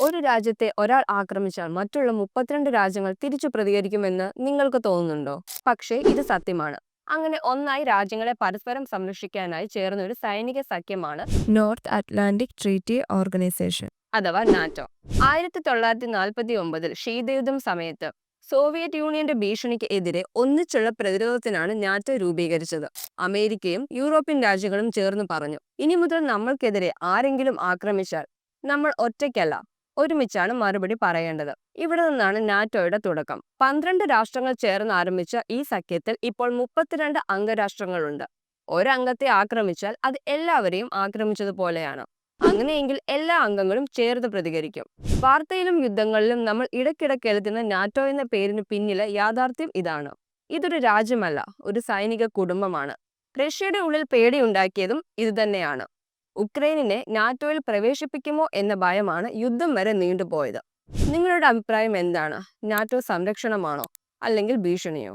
ഒരു രാജ്യത്തെ ഒരാൾ ആക്രമിച്ചാൽ മറ്റുള്ള മുപ്പത്തിരണ്ട് രാജ്യങ്ങൾ തിരിച്ചു പ്രതികരിക്കുമെന്ന് നിങ്ങൾക്ക് തോന്നുന്നുണ്ടോ? പക്ഷേ ഇത് സത്യമാണ്. അങ്ങനെ ഒന്നായി രാജ്യങ്ങളെ പരസ്പരം സംരക്ഷിക്കാനായി ചേർന്ന ഒരു സൈനിക സഖ്യമാണ് നോർത്ത് അറ്റ്ലാന്റിക് ട്രീറ്റി ഓർഗനൈസേഷൻ. അഥവാ നാറ്റോ. ആയിരത്തി തൊള്ളായിരത്തി നാൽപ്പത്തി ഒമ്പതിൽ ശീതയുദ്ധം സമയത്ത് സോവിയറ്റ് യൂണിയന്റെ ഭീഷണിക്ക് എതിരെ ഒന്നിച്ചുള്ള പ്രതിരോധത്തിനാണ് നാറ്റോ രൂപീകരിച്ചത്. അമേരിക്കയും യൂറോപ്യൻ രാജ്യങ്ങളും ചേർന്ന് പറഞ്ഞു ഇനി മുതൽ നമ്മൾക്കെതിരെ ആരെങ്കിലും ആക്രമിച്ചാൽ നമ്മൾ ഒറ്റയ്ക്കല്ല ഒരുമിച്ചാണ് മറുപടി പറയേണ്ടത്. ഇവിടെ നിന്നാണ് നാറ്റോയുടെ തുടക്കം. പന്ത്രണ്ട് രാഷ്ട്രങ്ങൾ ചേർന്ന് ആരംഭിച്ച ഈ സഖ്യത്തിൽ ഇപ്പോൾ മുപ്പത്തിരണ്ട് അംഗരാഷ്ട്രങ്ങളുണ്ട്. ഒരംഗത്തെ ആക്രമിച്ചാൽ അത് എല്ലാവരെയും ആക്രമിച്ചതുപോലെയാണ്. അങ്ങനെയെങ്കിൽ എല്ലാ അംഗങ്ങളും ചേർത്ത് പ്രതികരിക്കും. വാർത്തയിലും യുദ്ധങ്ങളിലും നമ്മൾ ഇടയ്ക്കിടെ കേൾക്കുന്ന നാറ്റോ എന്ന പേരിന് പിന്നിലെ യാഥാർത്ഥ്യം ഇതാണ്. ഇതൊരു രാജ്യമല്ല ഒരു സൈനിക കുടുംബമാണ്. റഷ്യയുടെ ഉള്ളിൽ പേടിയുണ്ടാക്കിയതും ഇതുതന്നെയാണ്. ഉക്രൈനിനെ നാറ്റോയിൽ പ്രവേശിപ്പിക്കുമോ എന്ന ഭയമാണ് യുദ്ധം വരെ നീണ്ടുപോയത്. നിങ്ങളുടെ അഭിപ്രായം എന്താണ്? നാറ്റോ സംരക്ഷണമാണോ? അല്ലെങ്കിൽ ഭീഷണിയോ?